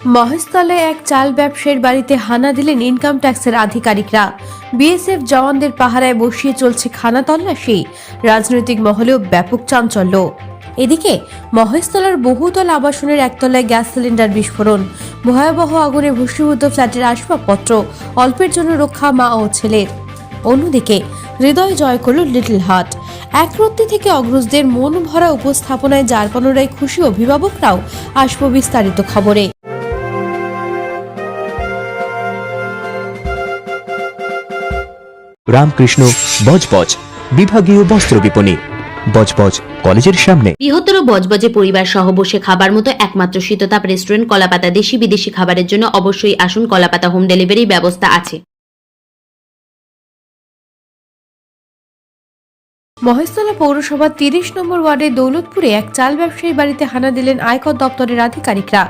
মহেশতলে এক চাল ব্যবসায়ীর বাড়িতে হানা দিলেন ইনকাম ট্যাক্সের আধিকারিকরা। বিএসএফ জওয়ানদের পাহারায় বসিয়ে চলছে খানা তল্লাশি। রাজনৈতিক মহলেও ব্যাপক চাঞ্চল্য। এদিকে, মহেশতলার বহুতল আবাসনের একতলায় গ্যাস সিলিন্ডার বিস্ফোরণ। ভয়াবহ আগুনে ভূষীভূত ফ্ল্যাটের আসবাবপত্র, অল্পের জন্য রক্ষা মা ও ছেলের অন্যদিকে, হৃদয় জয় করল লিটল হার্ট। একরত্তি থেকে অগ্রজদের মন ভরা উপস্থাপনায় যার পুনরায় খুশি অভিভাবকরাও আসব বিস্তারিত খবরে। রামকৃষ্ণ বজবজ বিভাগীয় বস্ত্র বিপণী। বজবজ কলেজের সামনে। বৃহত্তর বজবজে পরিবার সহ বসে খাবার মতো একমাত্র শীততাপ রেস্টুরেন্ট কলাপাতা দেশি বিদেশি খাবারের জন্য অবশ্যই আসুন কলাপাতা হোম ডেলিভারি ব্যবস্থা আছে। মহেশতলা পৌরসভার তিরিশ নম্বর ওয়ার্ডের দৌলতপুরে এক চাল ব্যবসায়ী বাড়িতে হানা দিলেন আয়কর দপ্তরের আধিকারিকরা।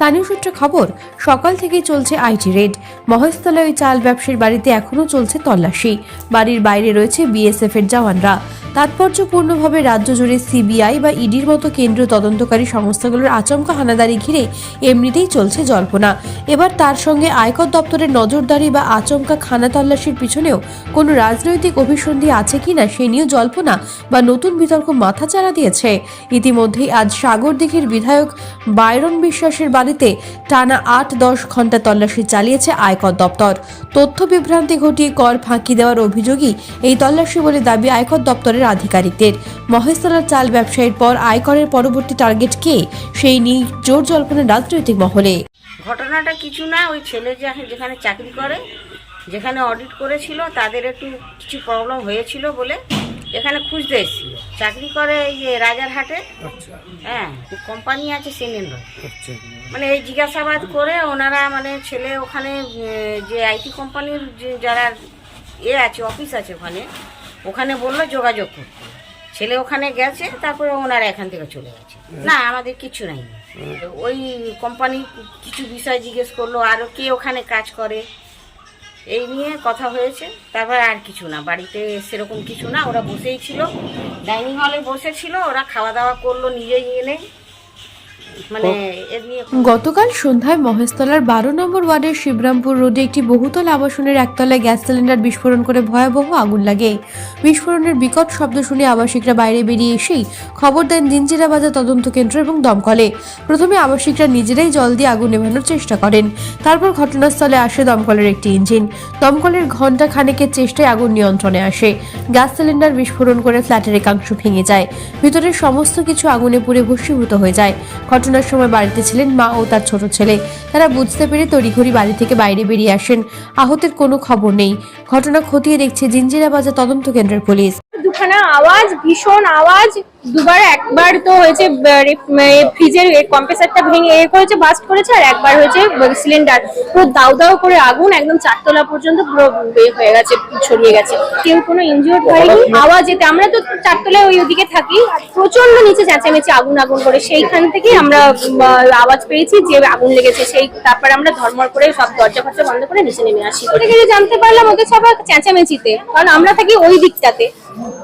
স্থানীয় সূত্রে খবর, সকাল থেকেই চলছে আইটি রেড। মহেশতলা ওই চাল ব্যবসায়ীর বাড়িতে এখনও চলছে তল্লাশি। বাড়ির বাইরে রয়েছে বিএসএফ এর জওয়ানরা। তাৎপর্যপূর্ণভাবে রাজ্য জুড়ে সিবিআই বা ইডির মতো কেন্দ্রীয় তদন্তকারী সংস্থাগুলোর আচমকা হানাদারি ঘিরে এমনিতেই চলছে জল্পনা। এবার তার সঙ্গে আয়কর দপ্তরের নজরদারি বা আচমকা খানা তল্লাশির পিছনেও কোনো রাজনৈতিক অভিসন্ধি আছে কিনা সে নিয়েও জল্পনা বা নতুন বিতর্ক মাথাচাড়া দিয়েছে। ইতিমধ্যেই আজ সাগরদিঘির বিধায়ক বাইরন বিশ্বাসের বাড়িতে টানা আট দশ ঘণ্টা তল্লাশি চালিয়েছে আয়কর দপ্তর। তথ্য বিভ্রান্তি ঘটিয়ে কর ফাঁকি দেওয়ার অভিযোগই এই তল্লাশি বলে দাবি আয়কর দপ্তরের আধিকারিকদের। মহেশতলার চাল ব্যবসায়ীর পর আয়করের পরবর্তী টার্গেট কে? সেই নিয়ে জোর জল্পনা রাজনৈতিক মহলে। ঘটনাটা কিছু না, ওই ছেলে যেখানে চাকরি করে, যেখানে অডিট করেছিল, তাদের একটু কিছু প্রবলেম হয়েছিল বলে এখানে খুঁজতে এসেছিল। চাকরি করে এই যে রাজারহাটে। হ্যাঁ কোম্পানি আছে সিনেন্দ্র মানে এই জিজ্ঞাসাবাদ করে ওনারা মানে ছেলে ওখানে যে আইটি কোম্পানির যে যারা এ আছে অফিস আছে ওখানে ওখানে বলল যোগাযোগ করতে। ছেলে ওখানে গেছে তারপরে ওনারা এখান থেকে চলে গেছে। না আমাদের কিছু নাই। ওই কোম্পানি কিছু বিষয় জিজ্ঞেস করল আরও কে ওখানে কাজ করে? এই নিয়ে কথা হয়েছে। তারপর আর কিছু না, বাড়িতে সেরকম কিছু না, ওরা বসেই ছিল। ডাইনিং হলে বসেছিল, ওরা খাওয়া দাওয়া করল নিজেই এনে। গতকাল সন্ধ্যায় মহেশতলার বারো নম্বর ওয়ার্ডের শিবরামপুর রোডে একটি বহুতল আবাসনের একতলায় গ্যাস সিলিন্ডার বিস্ফোরণ করে ভয়াবহ আগুন লাগে। বিস্ফোরণের বিকট শব্দ শুনে আবাসিকরা বাইরে বেরিয়ে এসেই খবর দেন দিনজিরা বাজার তদন্ত কেন্দ্র এবং দমকলে। প্রথমে আবাসিকরা নিজেরাই জল দিয়ে আগুন নেভানোর চেষ্টা করেন। তারপর ঘটনাস্থলে আসে দমকলের একটি ইঞ্জিন। দমকলের ঘণ্টা খানেকের চেষ্টায় আগুন নিয়ন্ত্রণে আসে। গ্যাস সিলিন্ডার বিস্ফোরণ করে ফ্ল্যাটের একাংশ ভেঙে যায়। ভিতরের সমস্ত কিছু আগুনে পুড়ে ভস্মীভূত হয়ে যায়। ঘটনার সময় বাড়িতে ছিলেন মা ও তার ছোট ছেলে। তারা বুঝতে পেরে তড়িঘড়ি বাড়ি থেকে বাইরে বেরিয়ে আসেন। আহতের কোনো খবর নেই। ঘটনা খতিয়ে দেখছে জিঞ্জিরা বাজার তদন্ত কেন্দ্রের পুলিশ। দুখানা আওয়াজ, ভীষণ আওয়াজ। দুবার একবার তো হয়েছে ফ্রিজের কম্প্রেসারটা ভেঙে এ করেছে বাস্ট করেছে আর একবার হয়েছে সিলিন্ডার পুরো দাউ দাউ করে আগুন একদম চারতলা পর্যন্ত পুরো হয়ে গেছে ছড়িয়ে গেছে। কেউ কোনো ইনজিওর্ড হয়নি আওয়াজ এতে। আমরা তো চারতলায় ওই ওদিকে থাকি প্রচণ্ড নিচে চেঁচামেচি আগুন আগুন করে। সেইখান থেকে আমরা আওয়াজ পেয়েছি যে আগুন লেগেছে। সেই তারপর আমরা ধর্মর করে সব দরজা ফরজা বন্ধ করে নিচে নেমে আসি। ওটা থেকে জানতে পারলাম ওদের সবার চেঁচামেচিতে কারণ আমরা থাকি ওই দিকটাতে।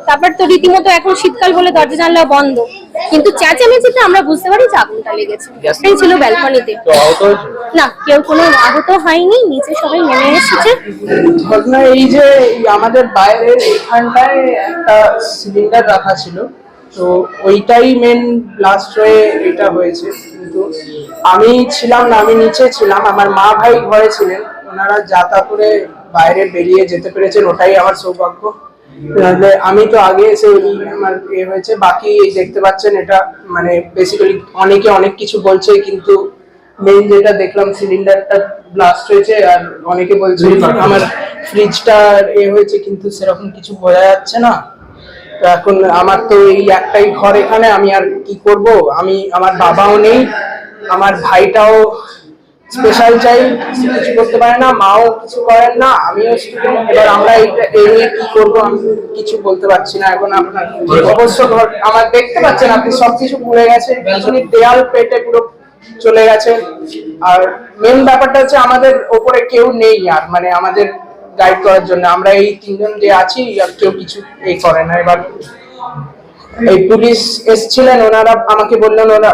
তারপর তো রীতিমতো এখন শীতকাল বলে দরজা জানলা বন্ধ। কিন্তু চেঁচামেচিতে আমরা বুঝতে পারি যে আগুনটা লেগেছে। ছিল ব্যালকনিতে। না কেউ কোনো আহত হয়নি নিচে সবাই নেমে এসেছে। ঘটনা এই যে আমাদের বাইরের এখানটায় একটা সিলিন্ডার রাখা ছিল। তো ওইটাই মেন ব্লাস্ট হয়ে এটা হয়েছে। কিন্তু আমি ছিলাম না আমি নিচে ছিলাম। আমার মা ভাই ঘরে ছিলেন। ওনারা যাতা করে বাইরে বেরিয়ে যেতে পেরেছেন। ওটাই আমার সৌভাগ্য। নাহলে আমি তো আগে এসে আমার এ হয়েছে বাকি দেখতে পাচ্ছেন এটা মানে বেসিক্যালি অনেকে অনেক কিছু বলছে কিন্তু মেইন যেটা দেখলাম সিলিন্ডারটা ব্লাস্ট হয়েছে আর অনেকে বলছে আমার ফ্রিজটা এ হয়েছে কিন্তু সেরকম কিছু বোঝা যাচ্ছে না। তো এখন আমার তো এই একটাই ঘর এখানে আমি আর কি করব? আমি আমার বাবাও নেই আমার ভাইটাও স্পেশাল চাই কিছু করতে পারে না, মাও কিছু করেন না, আমিও স্টুডেন্ট এবার আমরা এইটা এই নিয়ে কি করব, আমি কিছু বলতে পারছি না এখন আপনার। অবশ্য ঘর আমার দেখতে পাচ্ছেন আপনি সবকিছু পুড়ে গেছে পিছনে দেয়াল পেটে পুরো চলে গেছে। আর মেন ব্যাপারটা হচ্ছে আমাদের ওপরে কেউ নেই আর মানে আমাদের গাইড করার জন্য। আমরা এই তিনজন যে আছি, আর কেউ কিছু এই করে না। এবার এই পুলিশ এসছিলেন, ওনারা আমাকে বললেন, ওরা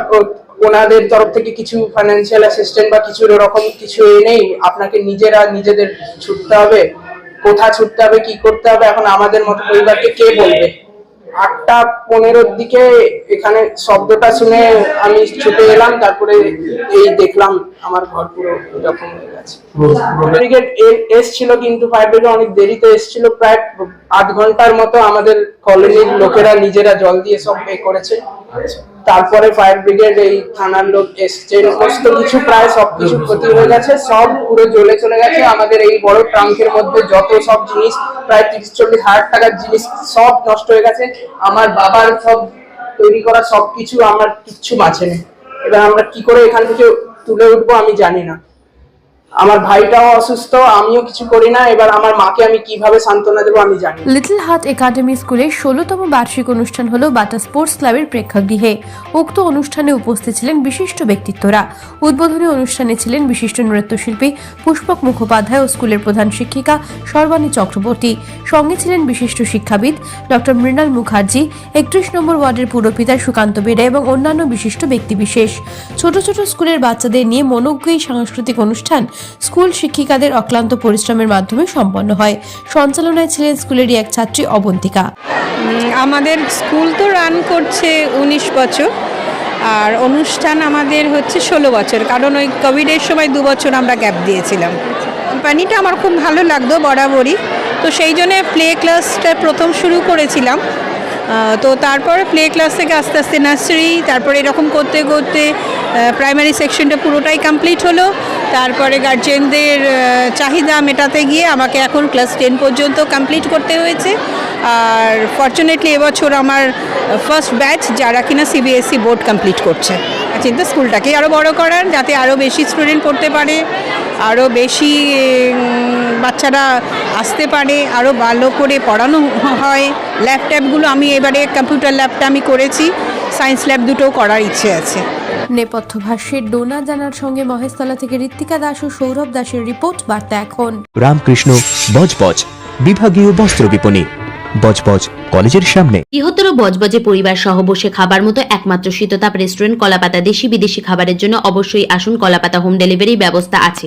ওনাদের তরফ থেকে কিছু ফাইন্যান্সিয়াল অ্যাসিস্ট্যান্ট বা কিছু এরকম কিছু এ নেই আপনাকে নিজেরা নিজেদের ছুটতে হবে, কোথা ছুটতে হবে, কি করতে হবে, এখন আমাদের মতো পরিবারকে কে বলবে? আটটা পনেরোর দিকে এখানে শব্দটা শুনে আমি ছুটে এলাম, তারপরে এই দেখলাম আমার ঘর পুরো এরকম হয়ে গেছে। এসছিল কিন্তু ফায়ার অনেক দেরিতে এসছিল, প্রায় আধ ঘণ্টার মতো আমাদের কলোনির লোকেরা নিজেরা জল দিয়ে সব এ করেছে। তারপরে ফায়ার ব্রিগেড এই থানার লোক এসছে। সমস্ত কিছু প্রায় সবকিছু ক্ষতি হয়ে গেছে। সব পুরো জ্বলে চলে গেছে। আমাদের এই বড় ট্রাঙ্কের মধ্যে যত সব জিনিস, প্রায় তিরিশ চল্লিশ হাজার টাকার জিনিস সব নষ্ট হয়ে গেছে। আমার বাবার সব তৈরি করা সবকিছু আমার কিচ্ছু বাঁচে নেই এবার আমরা কি করে এখান থেকে তুলে উঠবো আমি জানি না। আমার ভাইটাও অসুস্থ, আমিও কিছু করি না, এবার আমার মাকে আমি কীভাবে সান্ত্বনা দেবো আমি জানি লিটল হাট একাডেমি বার্ষিক অনুষ্ঠান হল বাটা স্পোর্টস ক্লাবের প্রেক্ষাগৃহে। উক্ত অনুষ্ঠানে উপস্থিত ছিলেন বিশিষ্ট ব্যক্তিত্বরা। উদ্বোধনী অনুষ্ঠানে ছিলেন বিশিষ্ট নৃত্যশিল্পী পুষ্পক মুখোপাধ্যায় ও স্কুলের প্রধান শিক্ষিকা সর্বাণী চক্রবর্তী। সঙ্গে ছিলেন বিশিষ্ট শিক্ষাবিদ ডক্টর মৃণাল মুখার্জি, একত্রিশ নম্বর ওয়ার্ডের পুরপিতা সুকান্ত বেড়া এবং অন্যান্য বিশিষ্ট ব্যক্তিবিশেষ। ছোট ছোট স্কুলের বাচ্চাদের নিয়ে মনোজ্ঞ সাংস্কৃতিক অনুষ্ঠান স্কুল শিক্ষিকাদের অক্লান্ত পরিশ্রমের মাধ্যমে সম্পন্ন হয়। সঞ্চালনায় ছিলেন স্কুলেরই এক ছাত্রী অবন্তিকা। আমাদের স্কুল তো রান করছে উনিশ বছর, আর অনুষ্ঠান আমাদের হচ্ছে ষোলো বছর, কারণ ওই কোভিডের সময় দু বছর আমরা গ্যাপ দিয়েছিলাম। কোম্পানিটা আমার খুব ভালো লাগতো বরাবরই, তো সেই জন্য প্লে ক্লাসটা প্রথম শুরু করেছিলাম। তো তারপরে প্লে ক্লাস থেকে আস্তে আস্তে নার্সারি তারপরে এরকম করতে করতে প্রাইমারি সেকশনটা পুরোটাই কমপ্লিট হলো। তারপরে গার্জেনদের চাহিদা মেটাতে গিয়ে আমাকে এখন ক্লাস টেন পর্যন্ত কমপ্লিট করতে হয়েছে। আর ফর্চুনেটলি এবছর আমার ফার্স্ট ব্যাচ যারা কিনা সিবিএসসি বোর্ড কমপ্লিট করছে। চিন্তা স্কুলটাকে আরও বড় করার, যাতে আরও বেশি স্টুডেন্ট পড়তে পারে আরও বেশি বাচ্চারা আসতে পারে আরও ভালো করে পড়ানো হয়। ল্যাপটপগুলো আমি এবারে কম্পিউটার ল্যাবটা আমি করেছি। সায়েন্স ল্যাব দুটো করার ইচ্ছে আছে। নেপথ্য ভাষ্যের ডোনা জানার সঙ্গে মহেশতলা থেকে ঋত্বিকা দাস ও সৌরভ দাসের রিপোর্ট বার্তা এখন। রামকৃষ্ণ বজবজ বিভাগীয় বস্ত্র বিপণী বজবজ কলেজের সামনে। বৃহত্তর বজবজে পরিবার সহ বসে খাবার মতো একমাত্র শীততাপ রেস্টুরেন্ট কলাপাতা দেশি বিদেশি খাবারের জন্য অবশ্যই আসুন কলাপাতা হোম ডেলিভারি ব্যবস্থা আছে।